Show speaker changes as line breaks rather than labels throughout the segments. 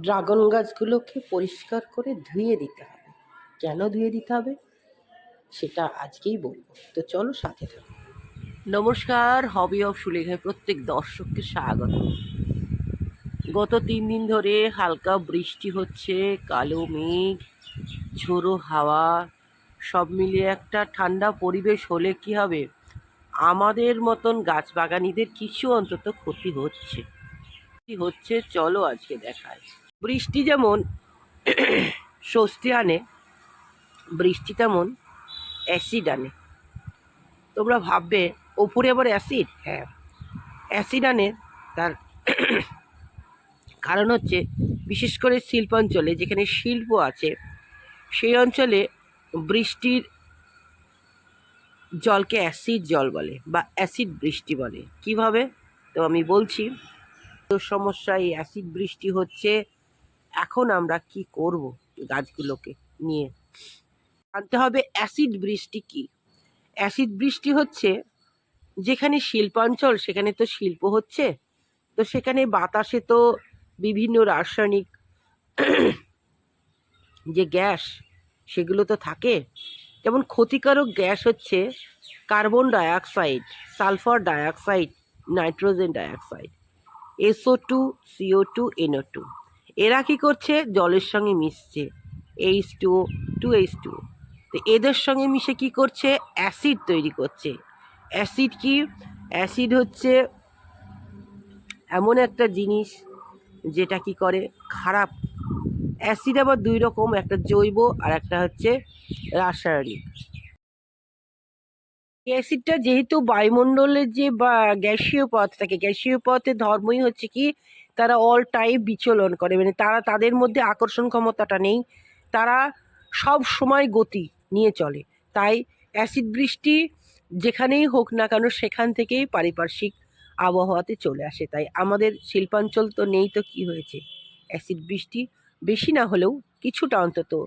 Dragon গাছগুলোকে পরিষ্কার করে ধুয়ে দিতে হবে। কেন ধুয়ে দিতে হবে? সেটা আজকেই বলব। তো চলো সাথে থাকো। নমস্কার, হবি অফ সুলেখায় প্রত্যেক দর্শককে স্বাগত। গত তিন দিন ধরে হালকা বৃষ্টি হচ্ছে, কালো মেঘ, ঝোড়ো হাওয়া, সব মিলিয়ে একটা ঠান্ডা পরিবেশ হলে কি হবে? আমাদের মতন গাছ বাগানিদের কিছু অন্তত ক্ষতি হচ্ছে। কি হচ্ছে? চলো আজকে দেখায়। বৃষ্টি যেমন স্বস্তি আনে, বৃষ্টি তেমন অ্যাসিড আনে। তোমরা ভাববে ওপরে আবার অ্যাসিড হ্যাঁ। অ্যাসিড আনে তার কারণ হচ্ছে, বিশেষ করে শিল্পাঞ্চলে, যেখানে শিল্প আছে, সেই অঞ্চলে বৃষ্টির জলকে অ্যাসিড জল বলে, বা অ্যাসিড বৃষ্টি বলে। কীভাবে? তো আমি বলছি, তো সমস্যা এই অ্যাসিড বৃষ্টি হচ্ছে এখন আমরা কি করব গাছগুলোকে নিয়ে? জানতে হবে অ্যাসিড বৃষ্টি কি? অ্যাসিড বৃষ্টি হচ্ছে যেখানে শিল্পাঞ্চল সেখানে তো শিল্প হচ্ছে। তো সেখানে বাতাসে তো বিভিন্ন রাসায়নিক যে গ্যাস, সেগুলো তো থাকে। যেমন ক্ষতিকারক গ্যাস হচ্ছে carbon dioxide, sulphur dioxide, nitrogen dioxide, SO two CO two, NO two. এরা কী করছে? জলের সঙ্গে মিশছে। H two two H two তো এদের সঙ্গে মিশে কি করছে? অ্যাসিড তৈরি করছে। অ্যাসিড কি? অ্যাসিড হচ্ছে এমন একটা জিনিস যেটা কি করে? খারাপ। অ্যাসিড আবার দুই রকম, একটা জৈব আর একটা হচ্ছে রাসায়নিক। অ্যাসিডটা যেহেতু বায়ুমণ্ডলের যে, বা, গ্যাসীয় পথ থাকে, গ্যাসীয় পথে ধর্মই হচ্ছে কি, তারা অল টাইম বিচলন করে। মানে তারা তাদের মধ্যে আকর্ষণ ক্ষমতাটা নেই, তারা সব সময় গতি নিয়ে চলে। তাই অ্যাসিড বৃষ্টি যেখানেই হোক না কেন, সেখান থেকেই পারিপার্শ্বিক আবহাওয়াতে চলে আসে। তাই আমাদের শিল্পাঞ্চল তো নেই তো কি হয়েছে? অ্যাসিড বৃষ্টি বেশি না হলেও কিছুটা অন্তত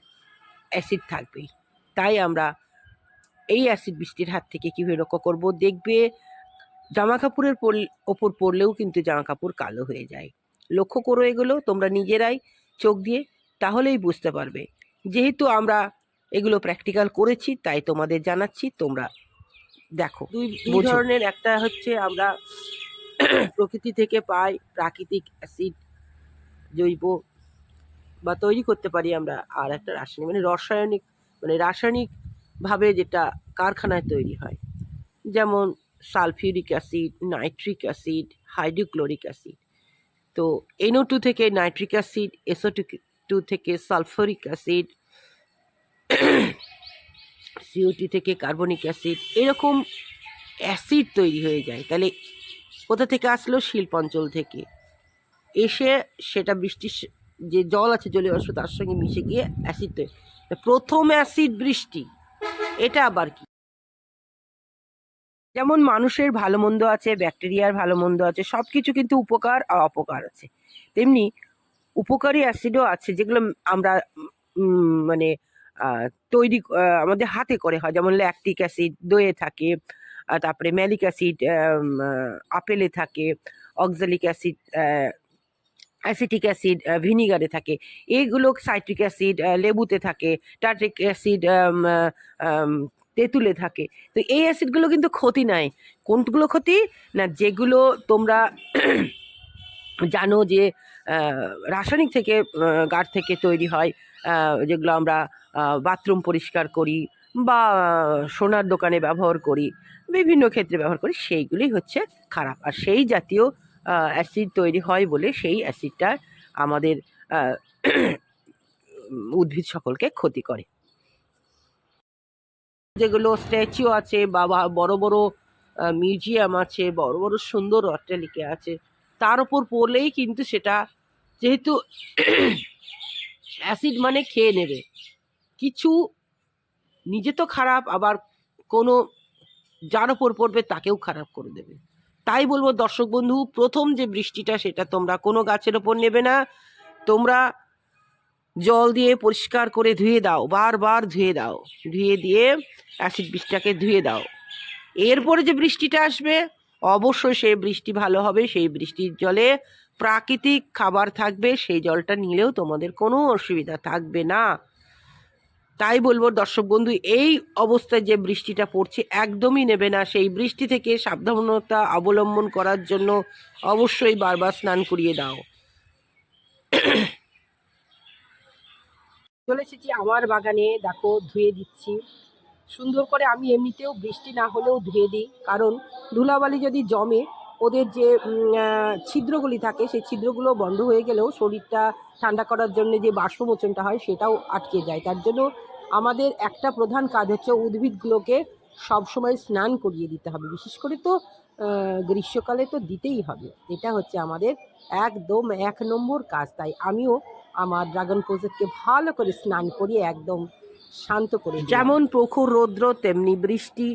অ্যাসিড থাকবেই। তাই আমরা এই অ্যাসিড বৃষ্টির হাত থেকে কীভাবে রক্ষা করব? দেখবে জামা কাপড়ের ওপর পরলেও কিন্তু জামা কাপড় কালো হয়ে যায়। লক্ষ্য করো এগুলো তোমরা নিজেরাই চোখ দিয়ে তাহলেই বুঝতে পারবে। যেহেতু আমরা এগুলো প্র্যাকটিক্যাল করেছি তাই তোমাদের জানাচ্ছি তোমরা দেখো দুই ধরনের একটা হচ্ছে আমরা প্রকৃতি থেকে পাই প্রাকৃতিক অ্যাসিড জৈব বা তৈরি করতে পারি আমরা আর একটা রাসায়নিক মানে রাসায়নিক মানে রাসায়নিকভাবে যেটা কারখানায় তৈরি হয়। যেমন sulphuric acid, nitric acid, hydrochloric acid. তো এনও টু থেকে নাইট্রিক অ্যাসিড, এসও টু থেকে সালফরিক অ্যাসিড সিওটি থেকে কার্বনিক অ্যাসিড, এরকম অ্যাসিড তৈরি হয়ে যায়। তাহলে কোথা থেকে আসলো? শিল্পাঞ্চল থেকে। এসে সেটা বৃষ্টির যে জল আছে জলীয় বাষ্প তার সঙ্গে মিশে গিয়ে অ্যাসিড তৈরি। প্রথম অ্যাসিড বৃষ্টি। এটা আবার কি? যেমন মানুষের ভালো মন্দ আছে, ব্যাকটেরিয়ার ভালো মন্দ আছে সব কিছু কিন্তু উপকার আর অপকার আছে। তেমনি উপকারী অ্যাসিডও আছে যেগুলো আমরা মানে তৈরি আমাদের হাতে করে হয়। যেমন ল্যাকটিক অ্যাসিড দইয়ে থাকে তারপরে ম্যালিক অ্যাসিড আপেলে থাকে অক্সালিক অ্যাসিড অ্যাসিটিক অ্যাসিড ভিনিগারে থাকে। এইগুলো সাইট্রিক অ্যাসিড লেবুতে থাকে টার্ট্রিক অ্যাসিড তেঁতুলে থাকে। তো এই অ্যাসিডগুলো কিন্তু ক্ষতি নাই। কোনগুলো ক্ষতি? না যেগুলো তোমরা জানো যে রাসায়নিক থেকে আহ, গাছ থেকে তৈরি হয় যেগুলো আমরা বাথরুম পরিষ্কার করি বা সোনার দোকানে ব্যবহার করি বিভিন্ন ক্ষেত্রে ব্যবহার করি সেইগুলোই হচ্ছে খারাপ। আর সেই জাতীয় অ্যাসিড তৈরি হয় বলে সেই অ্যাসিডটা আমাদের উদ্ভিদ সকলকে ক্ষতি করে। যেগুলো স্ট্যাচু আছে বা বড় বড় মিউজিয়াম আছে, বড় বড়, সুন্দর অট্টালিকা আছে, তার উপর পড়লেই কিন্তু সেটা যেহেতু অ্যাসিড মানে খেয়ে নেবে। কিছু নিজে তো খারাপ, আবার কোনো যার ওপর পড়বে তাকেও খারাপ করে দেবে। তাই বলব দর্শক বন্ধু, প্রথম যে বৃষ্টিটা সেটা তোমরা কোনো গাছের ওপর নেবে না। তোমরা জল দিয়ে পরিষ্কার করে ধুয়ে দাও, বারবার ধুয়ে দাও। ধুয়ে দিয়ে অ্যাসিড বৃষ্টিটাকে ধুয়ে দাও। এরপরে যে বৃষ্টিটা আসবে, অবশ্যই সেই বৃষ্টি ভালো হবে, সেই বৃষ্টির জলে প্রাকৃতিক খাবার থাকবে, সেই জলটা নিলেও তোমাদের কোনো অসুবিধা থাকবে না। তাই বলব, দর্শক বন্ধু, এই অবস্থায় যে বৃষ্টিটা পড়ছে, একদমই নেবে না। সেই বৃষ্টি থেকে সাবধানতা অবলম্বন করার জন্য অবশ্যই বারবার স্নান করিয়ে দাও। চলে এসেছি আমার বাগানে। দেখো, ধুয়ে দিচ্ছি। সুন্দর করে আমি এমনিতেও বৃষ্টি না হলেও ধুয়ে দিই। কারণ ধুলাবালি যদি জমে, ওদের যে ছিদ্রগুলি থাকে, সেই ছিদ্রগুলো বন্ধ হয়ে গেলেও শরীরটা ঠান্ডা করার জন্য যে বাষ্পমোচনটা হয়, সেটাও আটকে যায়। তার জন্য আমাদের একটা প্রধান কাজ হচ্ছে উদ্ভিদগুলোকে সবসময় স্নান করিয়ে দিতে হবে। বিশেষ করে তো গ্রীষ্মকালে তো দিতেই হবে। এটা হচ্ছে আমাদের একদম এক নম্বর কাজ। তাই আমিও আমার ড্রাগন প্রজেক্টকে ভালো করে স্নান করিয়ে একদম শান্ত করে যেমন প্রখর রৌদ্র, তেমনি বৃষ্টি,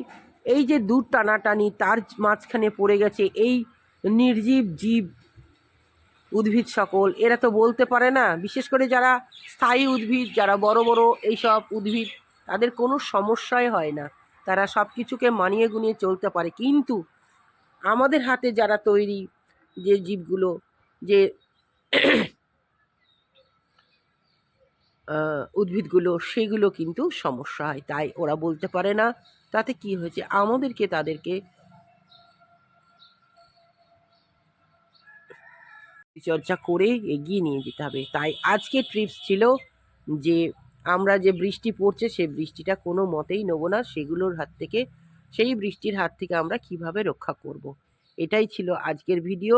এই যে দূর টানাটানি, তার মাঝখানে পড়ে গেছে এই নির্জীব জীব উদ্ভিদ সকল। এরা তো বলতে পারে না। বিশেষ করে যারা স্থায়ী উদ্ভিদ, যারা বড় বড় এইসব উদ্ভিদ, তাদের কোনো সমস্যাই হয় না। তারা সব কিছুকে মানিয়ে গুনিয়ে চলতে পারে। কিন্তু আমাদের হাতে যারা তৈরি যে জীবগুলো, যে উদ্ভিদগুলো, সেগুলো কিন্তু সমস্যা হয়। তাই ওরা বলতে পারে না। তাতে কি হয়েছে? আমাদেরকে তাদেরকে চর্চা করে এগিয়ে নিয়ে যেতে হবে। তাই আজকে ট্রিপস ছিল যে, আমরা যে বৃষ্টি পড়ছে সেই বৃষ্টিটা কোনো মতেই নেব না। সেগুলোর হাত থেকে, সেই বৃষ্টির হাত থেকে আমরা কীভাবে রক্ষা করব। এটাই ছিল আজকের ভিডিও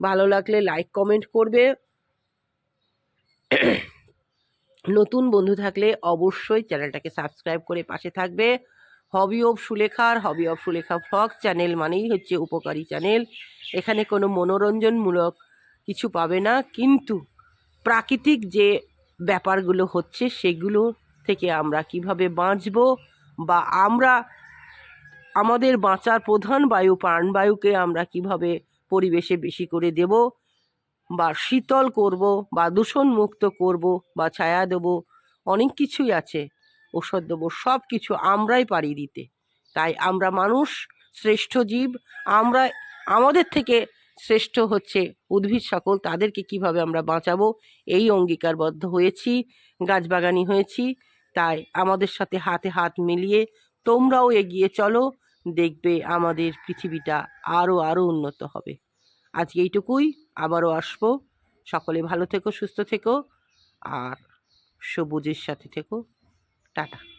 ভালো লাগলে লাইক কমেন্ট করবে। নতুন বন্ধু থাকলে অবশ্যই চ্যানেলটাকে সাবস্ক্রাইব করে পাশে থাকবে। Hobby of সুলেখার hobby of Sulekha vlog channel মানেই হচ্ছে উপকারী চ্যানেল এখানে কোনো মনোরঞ্জনমূলক কিছু পাবে না, কিন্তু প্রাকৃতিক যে ব্যাপারগুলো হচ্ছে সেগুলো থেকে আমরা কীভাবে বাঁচব বা আমরা আমাদের বাঁচার প্রধান বায়ু প্রাণবায়ুকে আমরা কীভাবে পরিবেশে বেশি করে দেব বা শীতল করব বা দূষণ মুক্ত করব বা ছায়া দেব, অনেক কিছুই আছে ওষুধ দেবো সব কিছু আমরাই পারি দিতে। তাই আমরা মানুষ, শ্রেষ্ঠ জীব, আমরা আমাদের থেকে শ্রেষ্ঠ হচ্ছে উদ্ভিদ সকল, তাদেরকে কীভাবে আমরা বাঁচাবো? এই অঙ্গীকারবদ্ধ হয়েছি গাছবাগানি হয়েছি, তাই আমাদের সাথে হাতে হাত মিলিয়ে তোমরাও এগিয়ে চলো, দেখবে আমাদের পৃথিবীটা আরও আরও উন্নত হবে। আজকে এইটুকুই, আবারও আসব। সকলে ভালো থেকো, সুস্থ থেকো, আর সবুজের সাথে থেকো। টাটা।